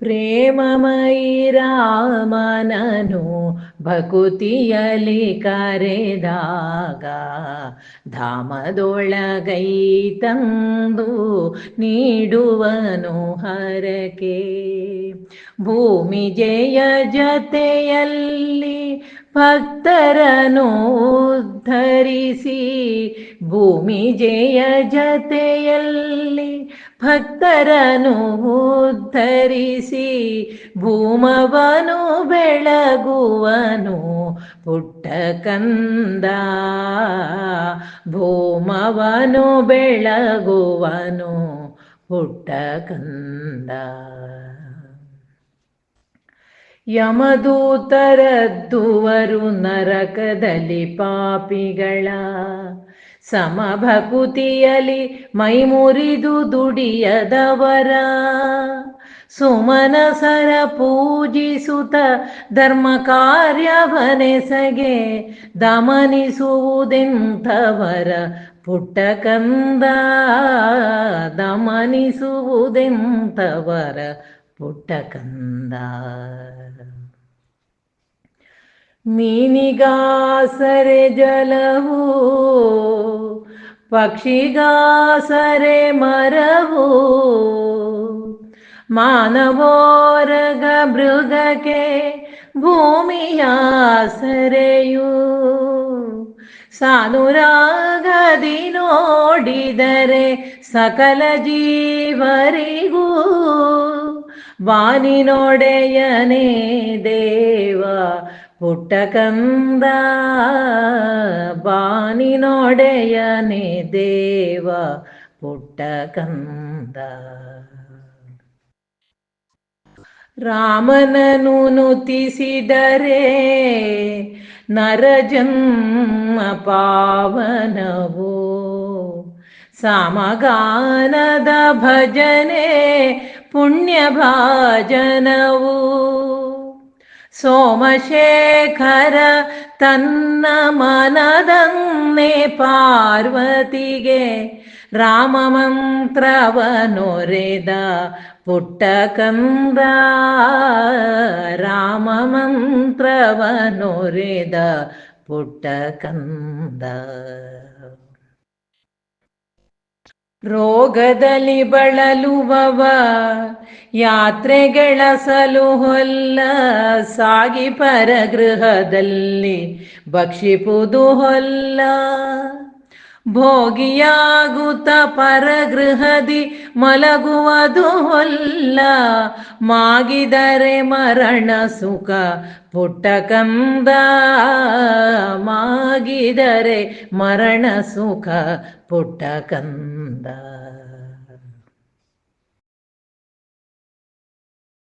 ಪ್ರೇಮಮಯಿ ರಾಮನನು ಭಕುತಿಯಲಿ ಕರೆದಾಗ ಧಾಮದೊಳಗೈ ತಂದು ನೀಡುವನು ಹರಕೆ. ಭೂಮಿ ಜಯ ಜತೆಯಲ್ಲಿ ಭಕ್ತರನು ಧರಿಸಿ ಭೂಮಿ ಜಯ ಜತೆಯಲ್ಲಿ ಭಕ್ತರನು ಉದ್ಧರಿಸಿ ಭೂಮವನು ಬೆಳಗುವನು ಪುಟ್ಟ ಕಂದ. ಭೂಮವನು ಬೆಳಗುವನು ಪುಟ್ಟ ಕಂದ. ಯಮದೂತರದ್ದುವರು ನರಕದಲ್ಲಿ ಪಾಪಿಗಳ ಸಮಭಕುತಿಯಲಿ ಮೈಮುರಿದು ದುಡಿಯದವರ. ಸುಮನಸರ ಪೂಜಿಸುತ್ತ ಧರ್ಮ ಕಾರ್ಯವನೆಸಗೆ ದಮನಿಸುವುದೆಂಥವರ ಪುಟ್ಟ ಕಂದ ದಮನಿಸುವುದೆಂಥವರ ಪುಟ್ಟ ಕಂದ ಮೀನಿಗಾಸರೆ ಜಲವು ಪಕ್ಷಿಗಾಸರೆ ಮರವು ಮಾನವೋರಗ ಮೃಗಕ್ಕೆ ಭೂಮಿಯಾಸರೆಯು. ಸಾನುರಾಗದಿ ನೋಡಿದರೆ ಸಕಲ ಜೀವರಿಗೂ ಬಾನಿನೊಡೆಯನೇ ದೇವ ಪುಟ್ಟ ಕಂದ ಬಾನಿನೊಡೆಯನೇ ದೇವ ಪುಟ್ಟ ಕಂದ ರಾಮನನು ನುತಿಸಿದರೆ ನರಜನ್ಮ ಪಾವನವು? ಸಮಗಾನದ ಭಜನೆ ಪುಣ್ಯ ಭಾಜನವು ಸೋಮಶೇಖರ ತನ್ನ ಮನದನ್ನೇ ಪಾರ್ವತಿಗೆ ರಾಮ ಮಂತ್ರವನೊರೆದ ಪುಟ್ಟ ಕಂದ ರೋಗದಲ್ಲಿ ಬಳಲುವವ ಯಾತ್ರೆಗಳಸಲು ಹೊಲ್ಲ ಸಾಗಿ ಪರಗೃಹದಲ್ಲಿ ಭಕ್ಷಿಪುದು ಹೊಲ್ಲ. ಭೋಗಿಯಾಗುತ್ತ ಪರಗೃಹದಿ ಮಲಗುವುದು ಹೊಲ್ಲ ಮಾಗಿದರೆ ಮರಣ ಸುಖ ಪುಟ್ಟ ಕಂದ ಮಾಗಿದರೆ ಮರಣ ಸುಖ ಪುಟ್ಟ ಕಂದ.